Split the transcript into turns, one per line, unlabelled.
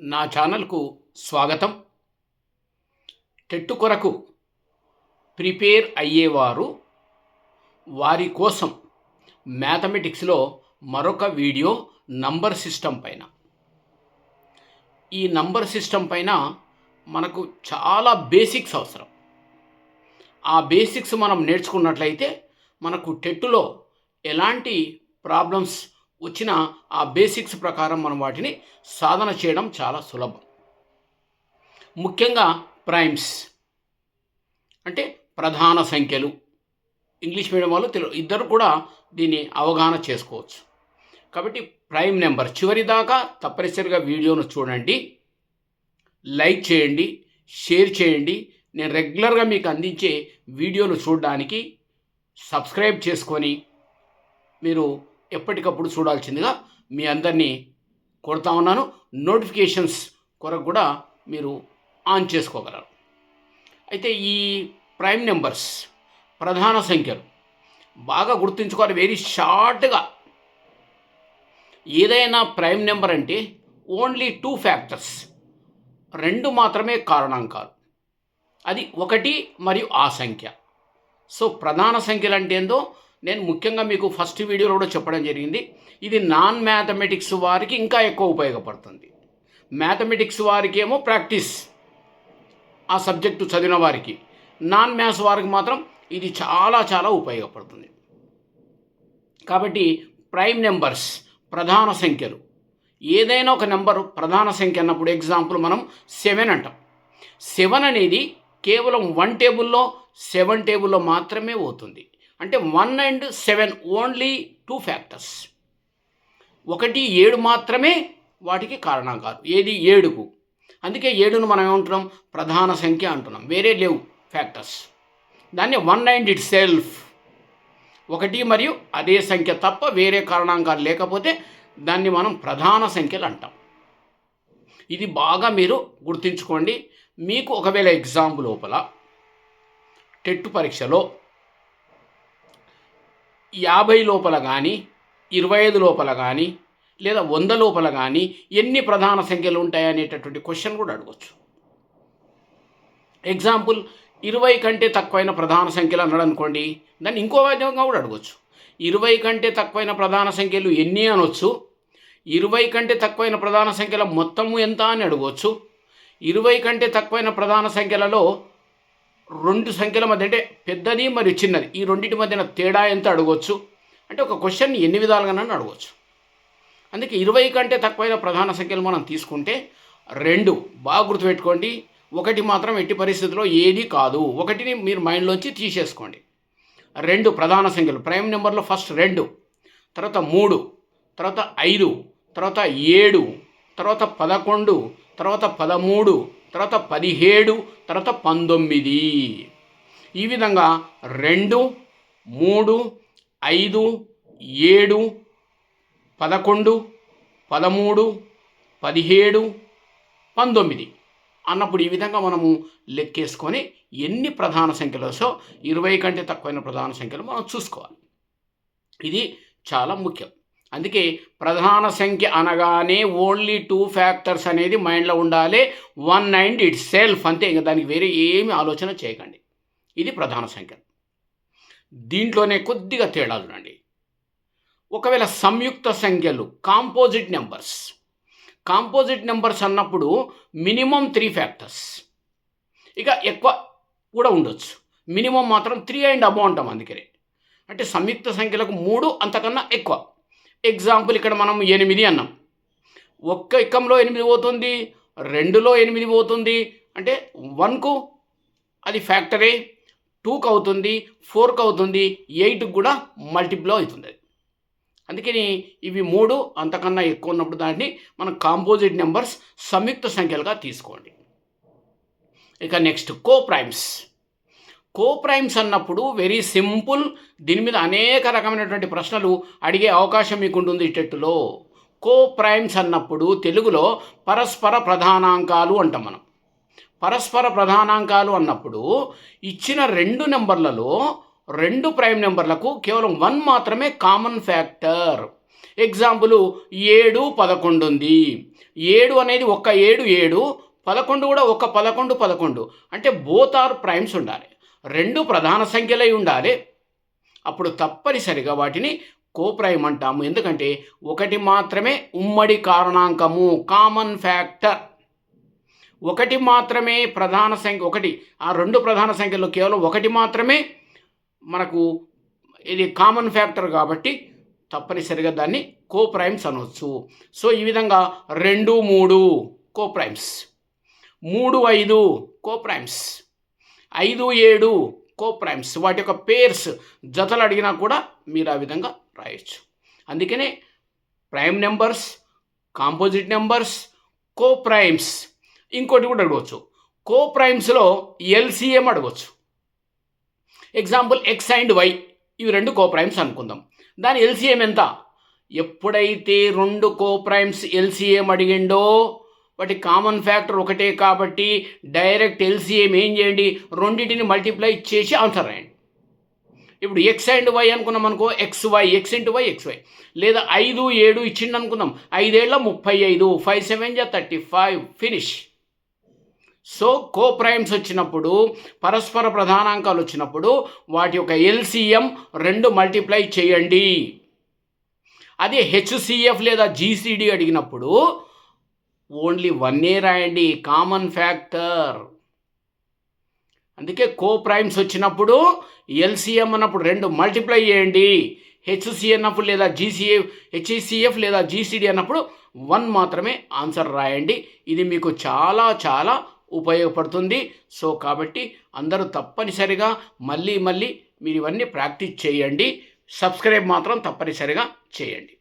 నా ఛానల్కు స్వాగతం. టెట్టు కొరకు ప్రిపేర్ అయ్యేవారు వారి కోసం మ్యాథమెటిక్స్లో మరొక వీడియో నంబర్ సిస్టమ్ పైన. ఈ నంబర్ సిస్టమ్ పైన మనకు చాలా బేసిక్స్ అవసరం. ఆ బేసిక్స్ మనం నేర్చుకున్నట్లయితే మనకు టెట్టులో ఎలాంటి ప్రాబ్లమ్స్ వచ్చిన ఆ బేసిక్స్ ప్రకారం మనం వాటిని సాధన చేయడం చాలా సులభం. ముఖ్యంగా ప్రైమ్స్ అంటే ప్రధాన సంఖ్యలు. ఇంగ్లీష్ మీడియం వాళ్ళు తెలు ఇద్దరు కూడా దీన్ని అవగాహన చేసుకోవచ్చు. కాబట్టి ప్రైమ్ నెంబర్ చివరి దాకా తప్పనిసరిగా వీడియోను చూడండి. లైక్ చేయండి షేర్ చేయండి. నేను రెగ్యులర్గా మీకు అందించే వీడియోలు చూడడానికి సబ్స్క్రైబ్ చేసుకొని మీరు ఎప్పటికప్పుడు చూడాల్సిందిగా మీ అందరినీ కొడతా ఉన్నాను. నోటిఫికేషన్స్ కొరకు కూడా మీరు ఆన్ చేసుకోగలరు. అయితే ఈ ప్రైమ్ నెంబర్స్ ప్రధాన సంఖ్యలు బాగా గుర్తుంచుకోవాలి. వెరీ షార్ట్గా. ఏదైనా ప్రైమ్ నెంబర్ అంటే ఓన్లీ టూ ఫ్యాక్టర్స్. రెండు మాత్రమే కారణాంకాలు అది ఒకటి మరియు ఆ సంఖ్య. సో ప్రధాన సంఖ్యలు అంటే ఏందో నేను ముఖ్యంగా మీకు ఫస్ట్ వీడియోలో కూడా చెప్పడం జరిగింది. ఇది నాన్ మ్యాథమెటిక్స్ వారికి ఇంకా ఎక్కువ ఉపయోగపడుతుంది. మ్యాథమెటిక్స్ వారికి ఏమో ప్రాక్టీస్ ఆ సబ్జెక్టు చదివిన వారికి. నాన్ మ్యాథ్స్ వారికి మాత్రం ఇది చాలా చాలా ఉపయోగపడుతుంది. కాబట్టి ప్రైమ్ నెంబర్స్ ప్రధాన సంఖ్యలు. ఏదైనా ఒక నెంబర్ ప్రధాన సంఖ్య అన్నప్పుడు ఎగ్జాంపుల్ మనం సెవెన్ అంటాం. సెవెన్ అనేది కేవలం వన్ టేబుల్లో సెవెన్ టేబుల్లో మాత్రమే పోతుంది. అంటే one and seven only two factors. ఒకటి ఏడు మాత్రమే వాటికి కారణాంకాలు ఏది ఏడుకు. అందుకే ఏడును మనం ఏమంటున్నాం? ప్రధాన సంఖ్య అంటున్నాం. వేరే లేవు ఫ్యాక్టర్స్. దాన్ని వన్ అండ్ ఇట్ సెల్ఫ్. ఒకటి మరియు అదే సంఖ్య తప్ప వేరే కారణాంకాలు లేకపోతే దాన్ని మనం ప్రధాన సంఖ్యలు అంటాం. ఇది బాగా మీరు గుర్తుంచుకోండి. మీకు ఒకవేళ ఎగ్జామ్ లోపల టెట్ పరీక్షలో యాభై లోపల కానీ ఇరవై ఐదు లోపల కానీ లేదా వంద లోపల కానీ ఎన్ని ప్రధాన సంఖ్యలు ఉంటాయనేటటువంటి క్వశ్చన్ కూడా అడగచ్చు. ఎగ్జాంపుల్ ఇరవై కంటే తక్కువైన ప్రధాన సంఖ్యలు అన్నాడు అనుకోండి దాన్ని ఇంకో విధంగా కూడా అడగచ్చు. ఇరవై కంటే తక్కువైన ప్రధాన సంఖ్యలు ఎన్ని అనొచ్చు? ఇరవై కంటే తక్కువైన ప్రధాన సంఖ్యల మొత్తము ఎంత అని అడగవచ్చు ఇరవై కంటే తక్కువైన ప్రధాన సంఖ్యలలో రెండు సంఖ్యల మధ్య అంటే పెద్దది మరియు చిన్నది. ఈ రెండింటి మధ్యన తేడా ఎంత అడగవచ్చు అంటే ఒక క్వశ్చన్ ఎన్ని విధాలుగానైనా అడగవచ్చు అందుకే ఇరవై కంటే తక్కువైన ప్రధాన సంఖ్యలు మనం తీసుకుంటే రెండు. బాగా గుర్తుపెట్టుకోండి. ఒకటి మాత్రం ఎట్టి పరిస్థితుల్లో ఏది కాదు. ఒకటిని మీరు మైండ్లోంచి తీసేసుకోండి. రెండు ప్రధాన సంఖ్యలు. ప్రైమ్ నెంబర్లో ఫస్ట్ రెండు తర్వాత మూడు తర్వాత ఐదు తర్వాత ఏడు తర్వాత పదకొండు తర్వాత పదమూడు తర్వాత పదిహేడు తర్వాత పంతొమ్మిది. ఈ విధంగా రెండు మూడు ఐదు ఏడు పదకొండు పదమూడు పదిహేడు పంతొమ్మిది అన్నప్పుడు ఈ విధంగా మనము లెక్కేసుకొని ఎన్ని ప్రధాన సంఖ్యలు సో ఇరవై కంటే తక్కువైన ప్రధాన సంఖ్యలు మనం చూసుకోవాలి. ఇది చాలా ముఖ్యం. అందుకే ప్రధాన సంఖ్య అనగానే ఓన్లీ టూ ఫ్యాక్టర్స్ అనేది మైండ్లో ఉండాలి. వన్ అండ్ ఇట్ సెల్ఫ్ అంతే. ఇంకా దానికి వేరే ఏమి ఆలోచన చేయకండి. ఇది ప్రధాన సంఖ్య. దీంట్లోనే కొద్దిగా తేడా చూడండి. ఒకవేళ సంయుక్త సంఖ్యలు కాంపోజిట్ నెంబర్స్ కాంపోజిట్ నెంబర్స్ అన్నప్పుడు మినిమం త్రీ ఫ్యాక్టర్స్ ఇక ఎక్కువ కూడా ఉండొచ్చు. మినిమం మాత్రం త్రీ అండ్ అబౌ అంటాం అందుకనే. అంటే సంయుక్త సంఖ్యలకు మూడు అంతకన్నా ఎక్కువ. ఎగ్జాంపుల్ ఇక్కడ మనం ఎనిమిది అన్నాం. ఒక్క ఇక్కంలో ఎనిమిది పోతుంది రెండులో ఎనిమిది పోతుంది అంటే వన్కు అది ఫ్యాక్టరీ టూకి అవుతుంది ఫోర్కి అవుతుంది ఎయిట్కి కూడా మల్టిప్లో అవుతుంది. అందుకని ఇవి మూడు అంతకన్నా ఎక్కువ ఉన్నప్పుడు దాన్ని మనం కాంపోజిట్ నెంబర్స్ సంయుక్త సంఖ్యలుగా తీసుకోండి. ఇక next co primes co primes అన్నప్పుడు వెరీ సింపుల్. దీని మీద అనేక రకమైనటువంటి ప్రశ్నలు అడిగే అవకాశం మీకు ఉంటుంది టెట్టులో. కో ప్రైమ్స్ అన్నప్పుడు తెలుగులో పరస్పర ప్రధానాంకాలు అంటాం మనం. పరస్పర ప్రధానాంకాలు అన్నప్పుడు ఇచ్చిన రెండు నెంబర్లలో రెండు ప్రైమ్ నెంబర్లకు కేవలం వన్ మాత్రమే కామన్ ఫ్యాక్టర్. ఎగ్జాంపుల్ ఏడు పదకొండు ఉంది. ఏడు అనేది ఒక ఏడు ఏడు పదకొండు కూడా ఒక పదకొండు పదకొండు. అంటే బోత్ ఆర్ ప్రైమ్స్ ఉండాలి. రెండు ప్రధాన సంఖ్యలై ఉండాలి. అప్పుడు తప్పనిసరిగా వాటిని కోప్రైమ్ అంటాము ఎందుకంటే ఒకటి మాత్రమే ఉమ్మడి కారణాంకము కామన్ ఫ్యాక్టర్. ఒకటి మాత్రమే ప్రధాన సంఖ్య ఒకటి ఆ రెండు ప్రధాన సంఖ్యలో కేవలం ఒకటి మాత్రమే మనకు ఇది కామన్ ఫ్యాక్టర్ కాబట్టి తప్పనిసరిగా దాన్ని కోప్రైమ్స్ అనవచ్చు సో ఈ విధంగా రెండు మూడు కోప్రైమ్స్ మూడు ఐదు కోప్రైమ్స్ ఐదు ఏడు కోప్రైమ్స్ వాటి యొక్క పేర్స్ జతలు అడిగినా కూడా మీరు ఆ విధంగా రాయొచ్చు. అందుకనే prime numbers composite numbers coprimes ఇంకోటి కూడా అడగవచ్చు. కోప్రైమ్స్లో ఎల్సిఎం అడగవచ్చు. ఎగ్జాంపుల్ ఎక్స్ అండ్ వై ఇవి రెండు కోప్రైమ్స్ అనుకుందాం. దాని ఎల్సిఎం ఎంత? ఎప్పుడైతే రెండు కోప్రైమ్స్ ఎల్సిఎం అడిగిండో వాటి కామన్ ఫ్యాక్టర్ ఒకటే కాబట్టి డైరెక్ట్ ఎల్సిఎం ఏం చేయండి? రెండింటిని మల్టిప్లై చేసి ఆన్సర్ రాయండి. ఇప్పుడు ఎక్స్ అండ్ వై అనుకున్నాం అనుకో x y x into y x y లేదా ఐదు ఏడు ఇచ్చిండు అనుకుందాం ఐదేళ్ళ ముప్పై ఐదు ఫైవ్ సెవెన్ జా thirty five finish so coprimes వచ్చినప్పుడు పరస్పర ప్రధానాంకాలు వచ్చినప్పుడు వాటి యొక్క ఎల్సిఎం రెండు మల్టిప్లై చేయండి. అదే హెచ్సిఎఫ్ లేదా జీసీడీ అడిగినప్పుడు ఓన్లీ వన్ ఏ రాయండి. Common factor. అందుకే కో ప్రైమ్స్ వచ్చినప్పుడు ఎల్సిఎం అన్నప్పుడు రెండు మల్టిప్లై చేయండి. హెచ్సి అన్నప్పుడు లేదా జీసీఏ హెచ్ఈసిఎఫ్ లేదా జీసీడీ అన్నప్పుడు వన్ మాత్రమే ఆన్సర్ రాయండి. ఇది మీకు చాలా చాలా ఉపయోగపడుతుంది. సో కాబట్టి అందరూ తప్పనిసరిగా మళ్ళీ మళ్ళీ మీరు ఇవన్నీ ప్రాక్టీస్ చేయండి. సబ్స్క్రైబ్ మాత్రం తప్పనిసరిగా చేయండి.